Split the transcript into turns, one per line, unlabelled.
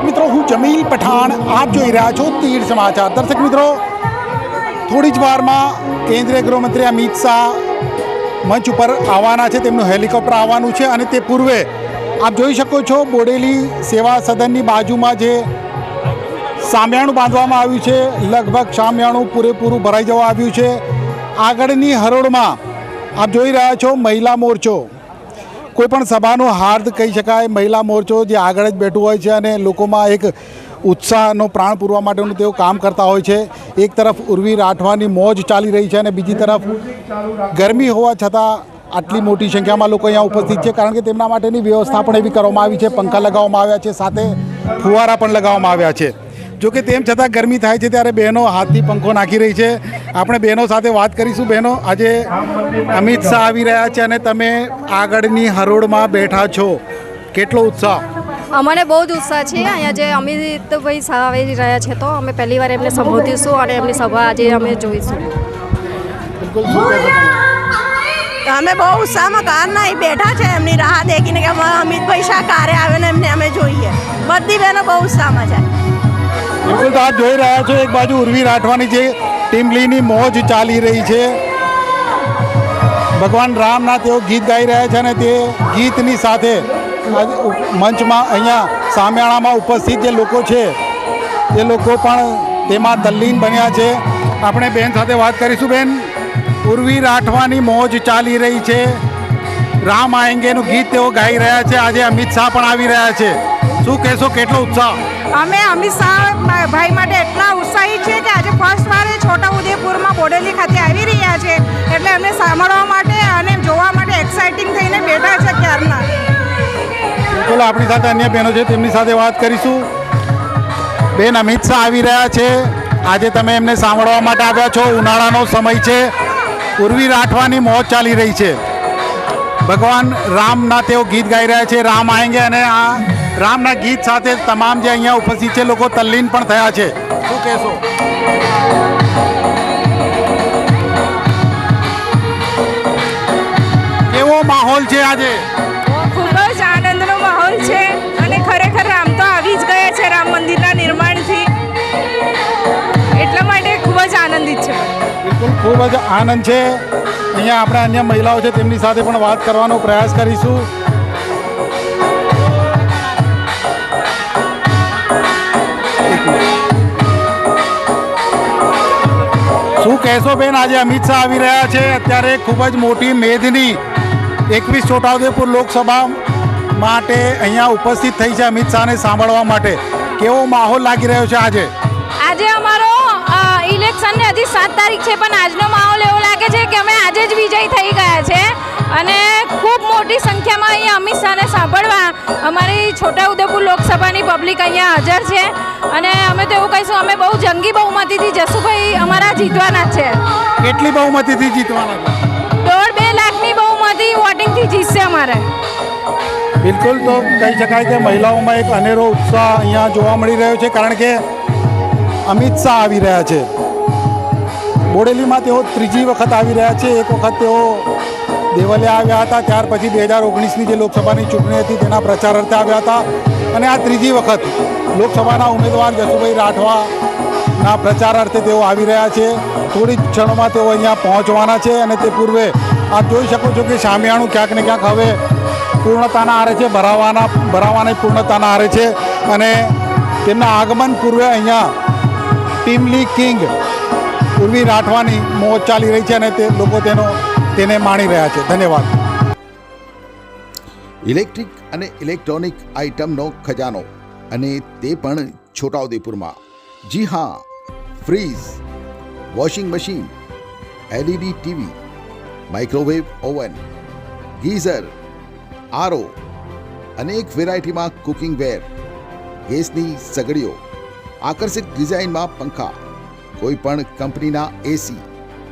દર્શક મિત્રો, હું જમીલ પઠાણ. આપ જોઈ રહ્યા છો તીર સમાચાર. દર્શક મિત્રો, થોડી જ વારમાં કેન્દ્રીય ગૃહમંત્રી અમિત શાહ મંચ ઉપર આવવાના છે. તેમનું હેલિકોપ્ટર આવવાનું છે અને તે પૂર્વે આપ જોઈ શકો છો બોડેલી સેવા સદનની બાજુમાં જે સામિયાણું બાંધવામાં આવ્યું છે, લગભગ સામિયાણું પૂરેપૂરું ભરાઈ જવા આવ્યું છે. આગળની હરોળમાં આપ જોઈ રહ્યા છો મહિલા મોરચો. કોઈ પણ સભાનો હાર્દ કહી શકાય, મહિલા મોરચો જે આગળ જ બેઠું હોય છે અને લોકોમાં એક ઉત્સાહનો પ્રાણ પૂરવા માટેનું તેઓ કામ કરતા હોય છે. એક તરફ ઉર્વી રાઠવાની મોજ ચાલી રહી છે અને બીજી તરફ ગરમી હોવા છતાં આટલી મોટી સંખ્યામાં લોકો અહીંયા ઉપસ્થિત છે કારણ કે તેમના માટેની વ્યવસ્થા પણ એવી કરવામાં આવી છે. પંખા લગાવવામાં આવ્યા છે, સાથે ફુવારા પણ લગાવવામાં આવ્યા છે. જો કે તેમ છતાં ગરમી થાય છે ત્યારે બહેનો હાથથી પંખો નાખી રહી છે. આપણે બહેનો સાથે વાત કરીશું. બહેનો આજે અમિત શાહ આવી રહ્યા છે અને તમે આગળની હરોળમાં બેઠા છો. કેટલો ઉત્સાહ?
અમને બહુ જ ઉત્સાહ છે. અહીંયા જે અમિતભાઈ શાહ આવી રહ્યા છે તો અમે પહેલી વાર એમને સંબોધીશું અને એમની સભા આજે અમે જોઈશું?
અમે બહુ ઉત્સાહમાં કારના બેઠા છે. એમની રાહ દેખીને કે અમારા અમિતભાઈ શાહ કારે આવે ને એમને અમે જોઈએ. બધી બહેનો બહુ ઉત્સાહમાં છે.
બિલકુલ તો આપ જોઈ રહ્યા છો, એક બાજુ ઉર્વી રાઠવાની જે ટીમલીની મોજ ચાલી રહી છે. ભગવાન રામના તેઓ ગીત ગાઈ રહ્યા છે અને તે ગીતની સાથે મંચમાં અહીંયા સામિયાણામાં ઉપસ્થિત જે લોકો છે, એ લોકો પણ તેમાં તલ્લીન બન્યા છે. આપણે બેન સાથે વાત કરીશું બેન. ઉર્વી રાઠવાની મોજ ચાલી રહી છે. રામ આયંગેનું ગીત તેઓ ગાઈ રહ્યા છે. આજે અમિત શાહ પણ આવી રહ્યા છે. શું કહેશો કેટલો ઉત્સાહ?
અમે અમિત શાહ ભાઈ માટે એટલા ઉત્સાહી છીએ કે આજે ફર્સ્ટ વાર એ છોટા ઉદયપુરમાં બોડેલી ખાતે આવી રહ્યા છે. એટલે અમને સાંભળવા માટે અને જોવા માટે એક્સાઇટિંગ થઈને બેઠા છે ક્યારના
બિલકુલ આપણી સાથે અન્ય બહેનો છે તેમની સાથે વાત કરીશું. બેન અમિત શાહ આવી રહ્યા છે. આજે તમે એમને સાંભળવા માટે આવ્યા છો. ઉનાળાનો સમય છે. પૂર્વી રાઠવાની મોજ ચાલી રહી છે. ભગવાન રામના તેઓ ગીત ગાઈ રહ્યા છે. રામ આએંગે અને આ રામના ગીત સાથે તમામ જે અહીંયા ઉપસ્થિત છે લોકો તલ્લીન પણ થયા છે. શું કહેશો? કેવો માહોલ છે આજે?
ખૂબ જ આનંદનો માહોલ છે અને ખરેખર રામ તો આવી જ ગયા છે રામ મંદિરના નિર્માણથી. એટલા માટે ખૂબ જ આનંદિત છે.
બિલકુલ ખૂબ જ આનંદ છે. અહીંયા આપણે અન્ય મહિલાઓ છે તેમની સાથે પણ વાત કરવાનો પ્રયાસ કરીશું. કહેશો બેન, આજે અમિત શાહ આવી રહ્યા છે. અત્યારે ખૂબ જ મોટી મેદની એકવીસ છોટાઉદેપુર લોકસભા માટે અહીંયા ઉપસ્થિત થઈ છે અમિત શાહને સાંભળવા માટે. કેવો માહોલ લાગી રહ્યો છે આજે?
આજે અમારો ઇલેક્શનને હજી સાત તારીખ છે, પણ આજનો માહોલ એવો લાગે છે કે અમે આજે જ વિજય થઈ ગયા છે. અને મોટી સંખ્યામાં અહીંયા અમિત શાહને સાંભળવા અમારી છોટાઉદેપુર લોકસભાની પબ્લિક અહીંયા હાજર છે. અને અમે તો એવું કહીશું અમે બહુ જંગી બહુમતીથી જસુભાઈ અમારા જીતવાના છે.
કેટલી બહુમતીથી જીતવાના
દોઢ બે લાખની બહુમતી વોટિંગથી જીતશે અમારે.
બિલકુલ તો કહી શકાય કે મહિલાઓમાં એક અનેરો ઉત્સાહ અહીંયા જોવા મળી રહ્યો છે કારણ કે અમિત શાહ આવી રહ્યા છે. બોડેલીમાં તેઓ ત્રીજી વખત આવી રહ્યા છે એક વખત તેઓ દેવલિયા આવ્યા હતા, ત્યાર પછી બે હજાર ઓગણીસની જે લોકસભાની ચૂંટણી હતી, તેના પ્રચાર અર્થે આવ્યા હતા. અને આ ત્રીજી વખત લોકસભાના ઉમેદવાર જસુભાઈ રાઠવાના પ્રચાર અર્થે તેઓ આવી રહ્યા છે. થોડી જ ક્ષણોમાં તેઓ અહીંયા પહોંચવાના છે અને તે પૂર્વે આપ જોઈ શકો છો કે શામિયાણું ક્યાંક ને ક્યાંક હવે પૂર્ણતાના આરે છે, ભરાવાના, ભરાવાની પૂર્ણતાના આરે છે. અને તેમના આગમન પૂર્વે અહીંયા ટીમલી કિંગ ઉર્વી રાઠવાની મોજ ચાલી રહી છે અને તે લોકો તેનો તેને માણી રહ્યા છે. ધન્યવાદ.
ઇલેક્ટ્રિક અને ઇલેક્ટ્રોનિક આઇટમનો ખજાનો અને તે પણ છોટાઉદેપુરમાં. જી હા fridge washing machine, LED TV, microwave oven, geyser, RO અનેક વેરાયટીમાં કુકિંગ વેર, ગેસની સગડીઓ, આકર્ષિત ડિઝાઇનમાં પંખા, કોઈ પણ કંપનીના એસી